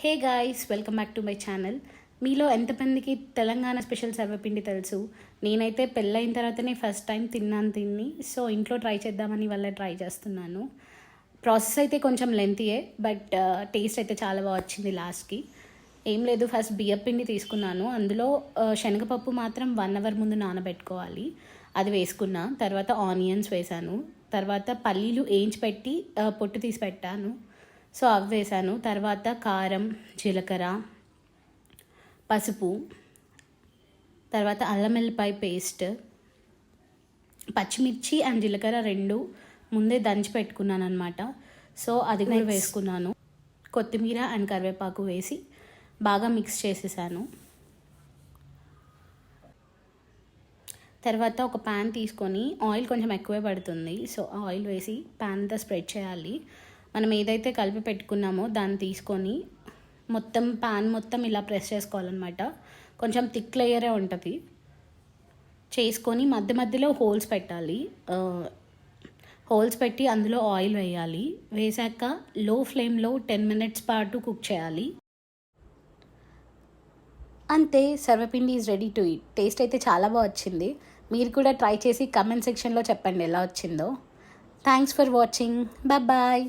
Hey guys welcome back to my channel. మీలో ఎంతమందికి Telangana special సర్వపిండి తెలుసు? నేనైతే పెళ్ళైన తర్వాతనే ఫస్ట్ టైం తిన్నాను తిని సో ఇంట్లో ట్రై చేద్దామని వల్ల ట్రై చేస్తున్నాను. ప్రాసెస్ అయితే కొంచెం లెంతీయే బట్ టేస్ట్ అయితే చాలా బాగా వచ్చింది లాస్ట్కి ఏం లేదు ఫస్ట్ బియ్యపిండి తీసుకున్నాను. అందులో uh, శనగపప్పు మాత్రం వన్ అవర్ ముందు నానబెట్టుకోవాలి. అది వేసుకున్నా. తర్వాత ఆనియన్స్ వేసాను. తర్వాత పల్లీలు వేయించి పెట్టి uh, పొట్టు తీసి పెట్టాను. సో అవి వేసాను తర్వాత కారం జీలకర్ర పసుపు తర్వాత అల్లం వెల్లిపాయ పేస్ట్ పచ్చిమిర్చి అండ్ జీలకర్ర రెండు ముందే దంచి పెట్టుకున్నాను అనమాట సో అది కూడా వేసుకున్నాను. కొత్తిమీర అండ్ కరివేపాకు వేసి బాగా మిక్స్ చేసేసాను. తర్వాత ఒక ప్యాన్ తీసుకొని ఆయిల్ కొంచెం ఎక్కువే పడుతుంది. సో ఆయిల్ వేసి ప్యాన్ అంతా స్ప్రెడ్ చేయాలి. మనం ఏదైతే కలిపి పెట్టుకున్నామో దాన్ని తీసుకొని మొత్తం పాన్ మొత్తం ఇలా ప్రెస్ చేసుకోవాలన్నమాట. కొంచెం థిక్ లేయరే ఉంటుంది. చేసుకొని మధ్య మధ్యలో హోల్స్ పెట్టాలి. హోల్స్ పెట్టి అందులో ఆయిల్ వేయాలి. వేసాక లో ఫ్లేమ్లో టెన్ మినిట్స్ పాటు కుక్ చేయాలి. అంతే sarvapindi is ready to eat taste అయితే చాలా బాగా వచ్చింది. మీరు కూడా ట్రై చేసి కమెంట్ సెక్షన్లో చెప్పండి ఎలా వచ్చిందో. Thanks for watching bye